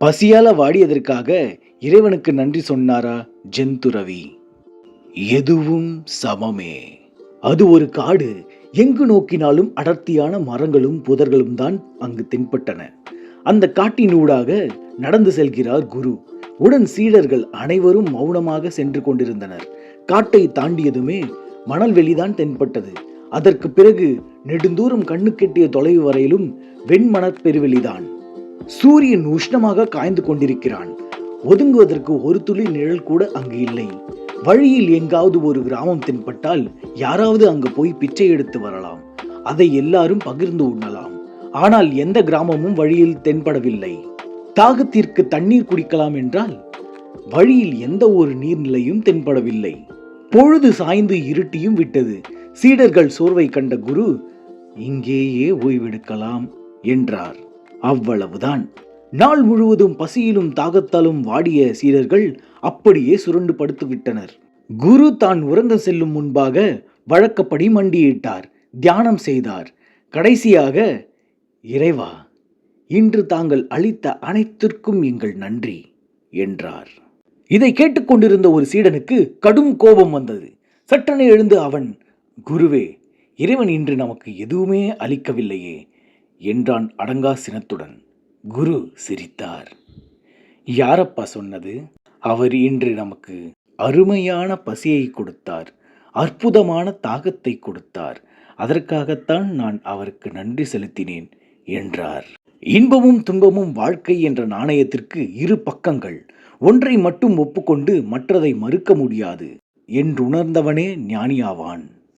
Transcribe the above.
பசியால வாடியதற்காக இறைவனுக்கு நன்றி சொன்னாரா ஜெந்துரவி எதுவும் சமமே. அது ஒரு காடு எங்கு நோக்கினாலும் அடர்த்தியான மரங்களும் புதர்களும் தான் அங்கு தென்பட்டன. அந்த காட்டினூடாக நடந்து செல்கிறார் குரு. உடன் சீடர்கள் அனைவரும் மௌனமாக சென்று கொண்டிருந்தனர். காட்டை தாண்டியதுமே மணல்வெளிதான் தென்பட்டது. அதற்கு பிறகு நெடுந்தூரம் கண்ணுக்கெட்டிய தொலைவு வரையிலும் வெண்மணற் பெருவெளிதான். சூரியன் உஷ்ணமாக காய்ந்து கொண்டிருக்கிறான். ஒதுங்குவதற்கு ஒரு துளி நிழல் கூட அங்கு இல்லை. வழியில் எங்காவது ஒரு கிராமம் தென்பட்டால் யாராவது அங்கு போய் பிச்சை எடுத்து வரலாம். அதை எல்லாரும் பகிர்ந்து உண்ணலாம். ஆனால் எந்த கிராமமும் வழியில் தென்படவில்லை. தாகத்திற்கு தண்ணீர் குடிக்கலாம் என்றால் வழியில் எந்த ஒரு நீர்நிலையும் தென்படவில்லை. பொழுது சாய்ந்து இருட்டியும் விட்டது. சீடர்கள் சோர்வை கண்ட குரு இங்கேயே ஓய்வெடுக்கலாம் என்றார். அவ்வளவுதான். நாள் முழுவதும் பசியிலும் தாகத்தாலும் வாடிய சீடர்கள் அப்படியே சுரண்டு படுத்து விட்டனர் குரு தான் உறங்க செல்லும் முன்பாக வழக்கப்படி மண்டியிட்டார் தியானம் செய்தார். கடைசியாக இறைவா இன்று தாங்கள் அளித்த அனைத்திற்கும் எங்கள் நன்றி என்றார். இதை கேட்டுக்கொண்டிருந்த ஒரு சீடனுக்கு கடும் கோபம் வந்தது. சட்டென எழுந்து அவன் குருவே இறைவன் இன்று நமக்கு எதுவுமே அளிக்கவில்லையே. என்றான் அடங்கா சினத்துடன். குரு சிரித்தார். யாரப்பா சொன்னது? அவர் இன்று நமக்கு அருமையான பசியை கொடுத்தார். அற்புதமான தாகத்தை கொடுத்தார். அதற்காகத்தான் நான் அவருக்கு நன்றி செலுத்தினேன் என்றார். இன்பமும் துன்பமும் வாழ்க்கை என்ற நாணயத்திற்கு இரு பக்கங்கள். ஒன்றை மட்டும் ஒப்புக்கொண்டு மற்றதை மறுக்க முடியாது என்றுணர்ந்தவனே ஞானியாவான்.